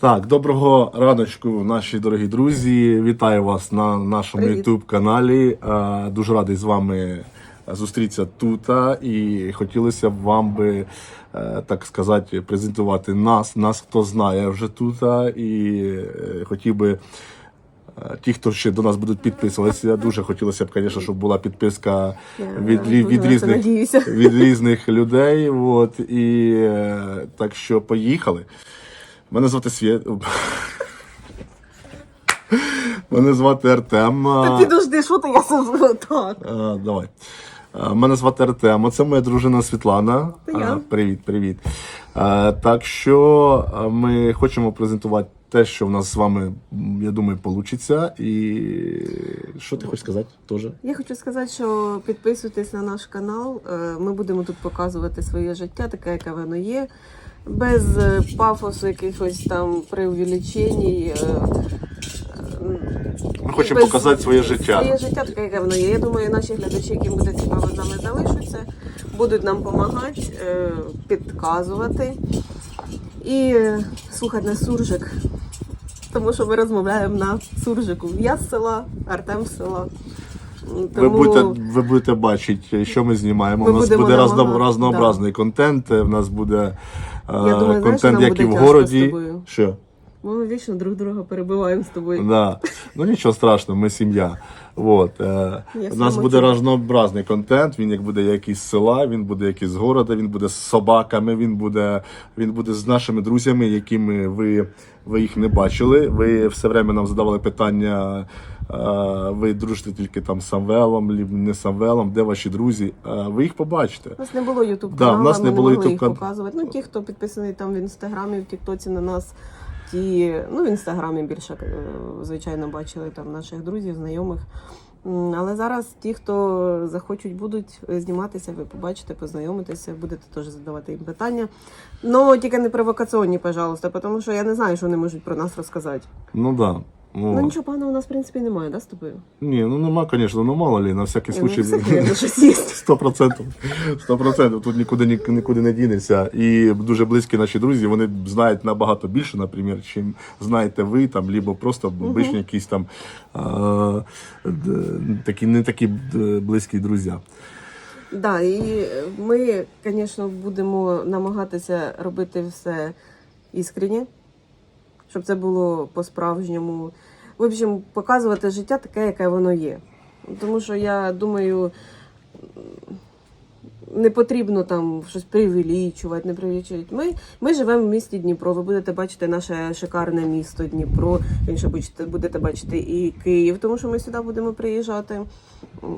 Так, доброго раночку, наші дорогі друзі. Вітаю вас на нашому youtube каналі. Дуже радий з вами зустрітися тут. І хотілося б вам би, е, так сказати, презентувати нас. Нас хто знає вже тут. І е, хотів би. е, Ті, хто ще до нас будуть підписуватися, дуже хотілося б, звісно, щоб була підписка від, від, різних, від різних людей. От, і так що поїхали. Мене звати Свєт. Мене звати Артем. Та підожди, що ти я сижу так? А, давай. Мене звати Артем, а це моя дружина Світлана. Це я. Привіт, привіт. Так що ми хочемо презентувати те, що в нас з вами, я думаю, вийде. І що ти хочеш сказати теж? Я хочу сказати, що підписуйтесь на наш канал. Е, Ми будемо тут показувати своє життя, таке, яке воно є, без е, пафосу, якихось там преувеличень. е, Ми хочемо без- показати своє життя. Своє життя таке, яке воно є. Я думаю, наші глядачі, яким буде цікаво з нами залишаться, будуть нам допомагати, підказувати і е, слухати на суржик. Тому що ми розмовляємо на суржику. Я з села, Артем з села. М, Ви будете, ви будете бачити, що ми знімаємо. Ми У нас буде разнообразний контент. У нас буде е, Я думаю, контент, знаєш, як і в тяжко городі. тобою. Що? Ми вічно друг друга перебиваємо з тобою. Да. Ну нічого страшного, ми сім'я. Вот. Е, у нас буде чую. разнообразний контент. Він як буде якийсь з села, він буде якийсь з города, він буде з собаками, він буде, він буде з нашими друзями, якими ви, ви їх не бачили. Ви все время нам задавали питання. е, Ви дружите тільки там з Самвелом, не з Самвелом, де ваші друзі? Е, Ви їх побачите. У нас не було ютуб Да, каналу, в нас не ми було не могли YouTube їх показувати. Ну, ті, хто підписаний там в інстаграмі, в Тіктоці на нас, ті, ну, в інстаграмі більше, е, звичайно, бачили там наших друзів, знайомих. Але зараз ті, хто захочуть, будуть зніматися, ви побачите, познайомитеся, будете теж задавати їм питання. Ну, тільки не провокаційні, пожалуйста, тому що я не знаю, що вони можуть про нас розказати. Ну да. Ну, Ну, нічого поганого у нас, в принципі, немає, да, з тобою? ні, ну нема, звісно, ну мало ли, на всякий случай. щось. Сто процентів. Сто процентів. Тут нікуди ні- нікуди не дінешся. І дуже близькі наші друзі, вони знають набагато більше, наприклад, чим знаєте ви, там, либо просто обичні якісь там а, д- такі, не такі д- близькі друзі. Да, і ми, звісно, будемо намагатися робити все іскренні, щоб це було по-справжньому. В общем, показувати життя таке, яке воно є. Тому що я думаю, не потрібно там щось преувеличувати, не преувеличувати. Ми, ми живемо в місті Дніпро. Ви будете бачити наше шикарне місто Дніпро. Інше будете, будете бачити і Київ, тому що ми сюди будемо приїжджати.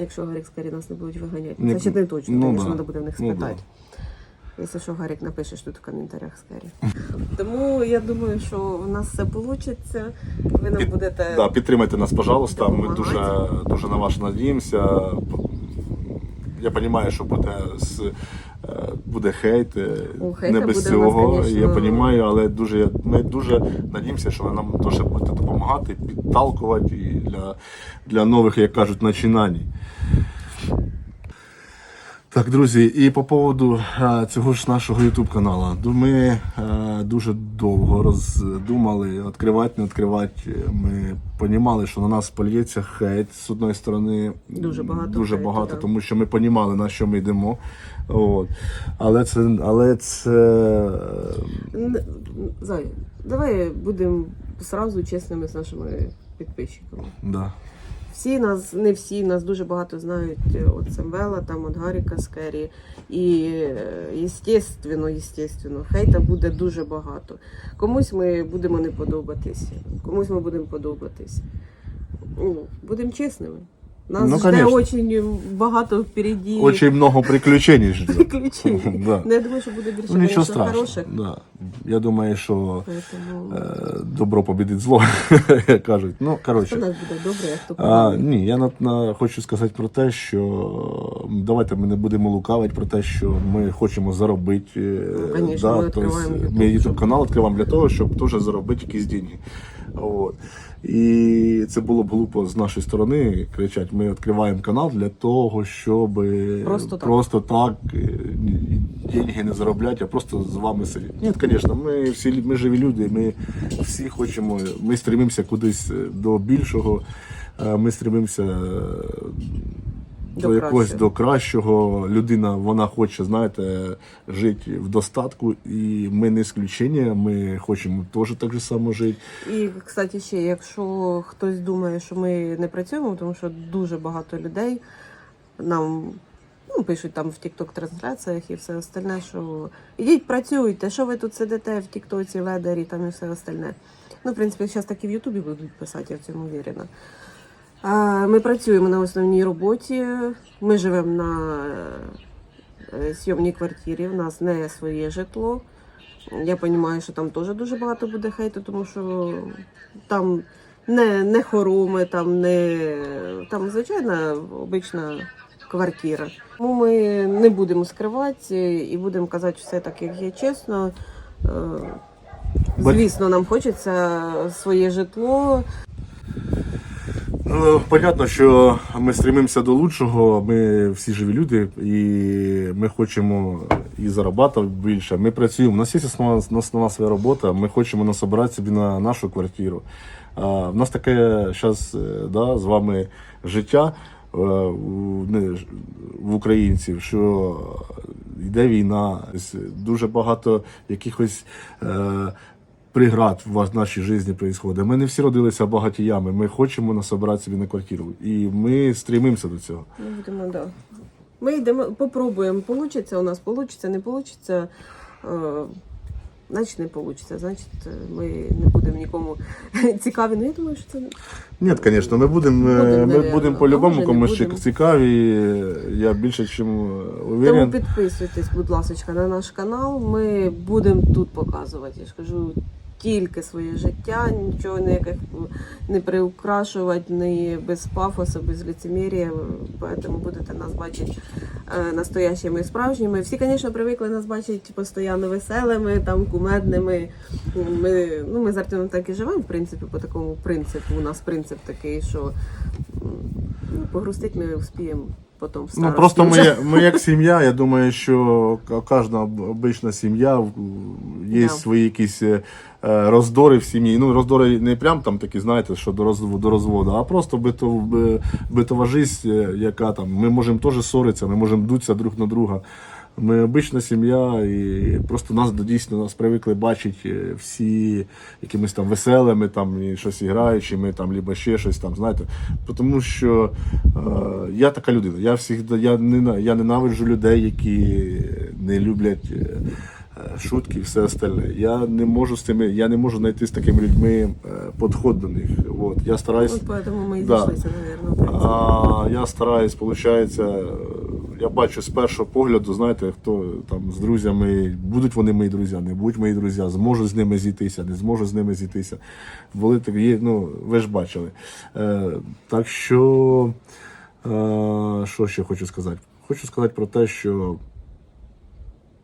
Якщо Гарік скорі нас не будуть виганяти. Ні, Значить, не точно, ну звісно, да. треба буде в них Ну спитати. Якщо що, Гарік, напишеш тут в коментарях скорі. Тому я думаю, що у нас все вийде. Ви нам Під- будете. Да, підтримайте нас, пожалуйста. Ми дуже, дуже на вас надіємося. Я розумію, що буде, з, е, буде хейт, е, хейта не без буде в нас, цього. конечно. Я розумію, але дуже, ми дуже надіємося, що ви нам теж будете допомагати, підталкувати і для, для нових, як кажуть, починань. Так, друзі, і по поводу е, цього ж нашого YouTube каналу. Ми е, дуже довго роздумали, відкривати, не відкривати. Ми розуміли, що на нас польється хейт з одної сторони. Дуже багато Дуже хейту, багато, тому що ми розуміли, на що ми йдемо. От. Але це, але це Зай, давай будемо зразу чесними з нашими підписчиками. да. Всі нас, не всі, нас дуже багато знають е, от Самвела, там от Гаріка Скері. І е, естественно, естественно, хейта буде дуже багато. Комусь ми будемо не подобатись, комусь ми будемо подобатись. Ну, будемо чесними. Нас Ну, жде конечно. дуже багато впереді Очень много приключень. ждет. приключень. Да. Ну, я думаю, що буде більше Ну, конечно, страшного. хороших. Да. Я думаю, що Поэтому... е, добро побідить зло, як кажуть. Ну, коротше. Хто нас буде добре, а ні, я на, на, хочу сказати про те, що давайте ми не будемо лукавити про те, що ми хочемо заробити. е, Ну, конечно, ми тобто відкриваємо ми YouTube канал відкриваємо для того, щоб теж заробити якісь деньги. От. І це було б глупо з нашої сторони кричать: ми відкриваємо канал для того, щоб Просто так. просто так е, деньги не заробляти, а просто з вами сидіти. Ні, звісно, ми всі ми живі люди, ми всі хочемо, ми стремимося кудись е, до більшого, е, ми стремимося е, до, До якогось до кращого. Людина вона хоче, знаєте, жити в достатку, і ми не ісключення, ми хочемо теж так же само жити. І, кстати, ще, якщо хтось думає, що ми не працюємо, тому що дуже багато людей нам ну, пишуть там в тікток трансляціях і все остальне, що ідіть працюйте, що ви тут сидите в Тіктоці, ледері там і все остальне. Ну, в принципі, зараз так і в Ютубі будуть писати, я в цьому вірена. Ми працюємо на основній роботі, ми живемо на е, зйомній квартирі, в нас не своє житло. Я розумію, що там теж дуже багато буде хейту, тому що там не, не хороми, там не там звичайна обична квартира. Тому ми не будемо скривати і будемо казати все так, як є чесно. Е, Звісно, нам хочеться своє житло. Ну, понятно, що ми стремимося до лучшого, ми всі живі люди, і ми хочемо і заробляти більше. Ми працюємо. У нас є основна, основна своя робота. Ми хочемо насобирати собі на нашу квартиру. В нас таке зараз да, з вами життя е, у, в українців, що йде війна, дуже багато якихось. Е, преград в нашій житті відбувається. Ми не всі родилися багатіями. Ми хочемо насобирати собі на квартиру. І ми стремимося до цього. Ми будемо, да. Ми йдемо, попробуємо. Получиться у нас, получиться, не получиться. Е, значить, не получиться. Значить, е, ми не будемо нікому цікаві. Ну, я думаю, що це Ні, звісно, ми будемо Будем, ми будемо по-любому комусь будем. цікаві. Я більше чим Тому підписуйтесь, будь ласка, на наш канал. Ми будемо тут показувати. Я ж кажу, тільки своє життя, нічого ніяких не приукрашувати, не без пафосу, без лицемір'я. Тому будете нас бачити е, настоящими і справжніми. Всі, звісно, привикли нас бачити постійно веселими, там кумедними. Ми, ну, ми з Артемом так і живемо, в принципі, по такому принципу. У нас принцип такий, що ну, погрустити ми успіємо потім Ну просто ми, ми як сім'я. Я думаю, що кожна обична сім'я є свої якісь е, роздори в сім'ї. Ну роздори не прям там такі, знаєте, що до розводу, до розводу, а просто битов, битова життя, яка там. Ми можемо теж ссоритися, ми можемо дутися друг на друга. Ми обична сім'я, і просто нас дійсно нас привикли бачити всі якимись там веселими, там і щось граючи, ми там либо ще щось там, знаєте. Тому що е, я така людина. Я всіх я, нена- я ненавиджу людей, які не люблять е, е, шутки і все остальне. Я не можу з цими, я не можу знайти з такими людьми е, підход до них. От, я стараюсь. От поэтому ми і Да. зійшлися, мабуть. А я стараюсь, виходить, я бачу з першого погляду, знаєте, хто там з друзями, будуть вони мої друзі, не будуть мої друзі, зможу з ними зійтися, не зможу з ними зійтися. Були такі, ну, ви ж бачили. Е, так що, е, що ще хочу сказати? Хочу сказати про те, що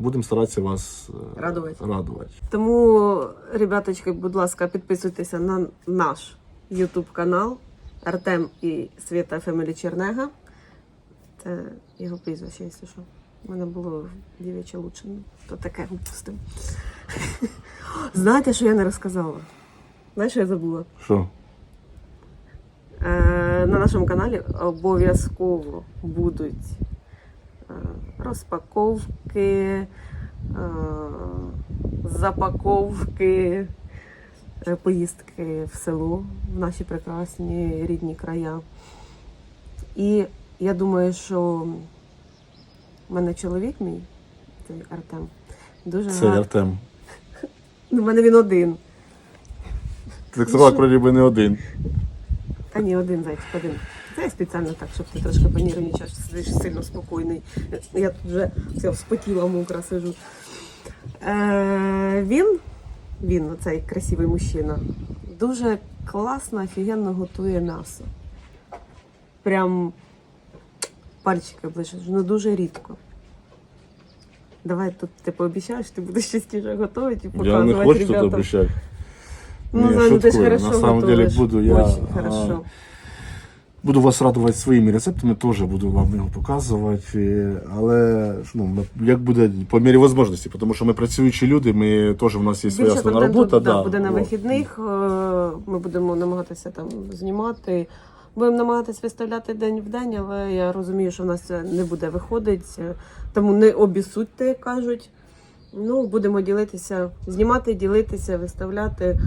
будемо старатися вас е, Радувати. радувати. Тому, ребяточки, будь ласка, підписуйтеся на наш YouTube канал Артем і Свята Фемелі Чернега. Це його прізвище, якщо що. У мене було дівчаче лучше, то таке упустимо. Знаєте, що я не розказала? Знаєш, що я забула? Що? Е, на нашому каналі обов'язково будуть розпаковки, е, запаковки, е, поїздки в село, в наші прекрасні рідні края. І я думаю, що в мене чоловік мій, цей Артем, дуже Це гарний. Артем. У мене він один. Ти сказала, про ніби не один. Та ні, один зайчик, один. Я спеціально так, щоб ти трошки понервничав, сидиш сильно спокійний. Я тут вже вся вспотіла, мокра сижу. Е, він, він, оцей красивий мужчина, дуже класно, офігенно готує м'ясо. Прям пальчики оближеш, ну дуже рідко. Давай тут ти пообіцяєш, ти будеш частіше готувати і Я не показувати хочу тут ребятам. Ну, я Зайна, ти ж шуткую. хорошо На самом деле буду я Очень а, хорошо. Буду вас радувати своїми рецептами, теж буду вам його показувати. е, Але ну, як буде по мірі можливості, тому що ми працюючі люди, ми теж у нас є своя Більше основна контенту робота. да, буде на вихідних. е, Ми будемо намагатися там знімати. Будемо намагатися виставляти день в день, але я розумію, що в нас це не буде виходити. Тому не обісудьте, як кажуть. Ну, будемо ділитися, знімати, ділитися, виставляти.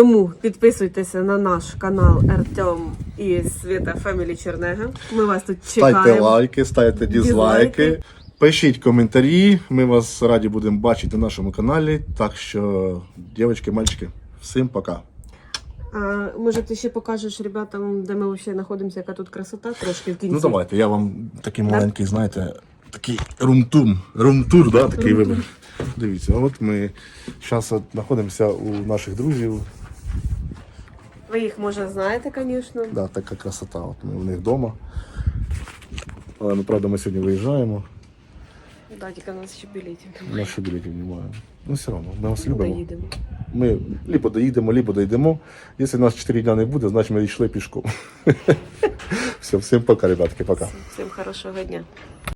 Тому підписуйтеся на наш канал Артем і Свята Фемілі Чернега. Ми вас тут Ставте лайки, ставте дізлайки. Дізлайки. Пишіть коментарі. Ми вас раді будемо бачити на нашому каналі. Так що, дівчатки, мальчики, всім пока. А, може, ти ще покажеш ребятам, де ми взагалі знаходимося, яка тут красота трошки в кінці. Ну давайте, я вам такий маленький, знаєте, такий румтур, румтур, да, такий вибір. Дивіться, от ми зараз знаходимося у наших друзів. Ви їх може знаєте, звісно. Да, така красота. От ми у них вдома. Але ну, правда, ми сьогодні виїжджаємо. Да, тільки у нас ще білетів. Наші білетів немає. Ну все одно, ми вас любимо. Доїдемо. Ми либо доїдемо, либо дойдемо. Якщо нас 4 дня не буде, значить ми йшли пішком. Все, всім пока, ребятки, пока. Всім хорошого дня.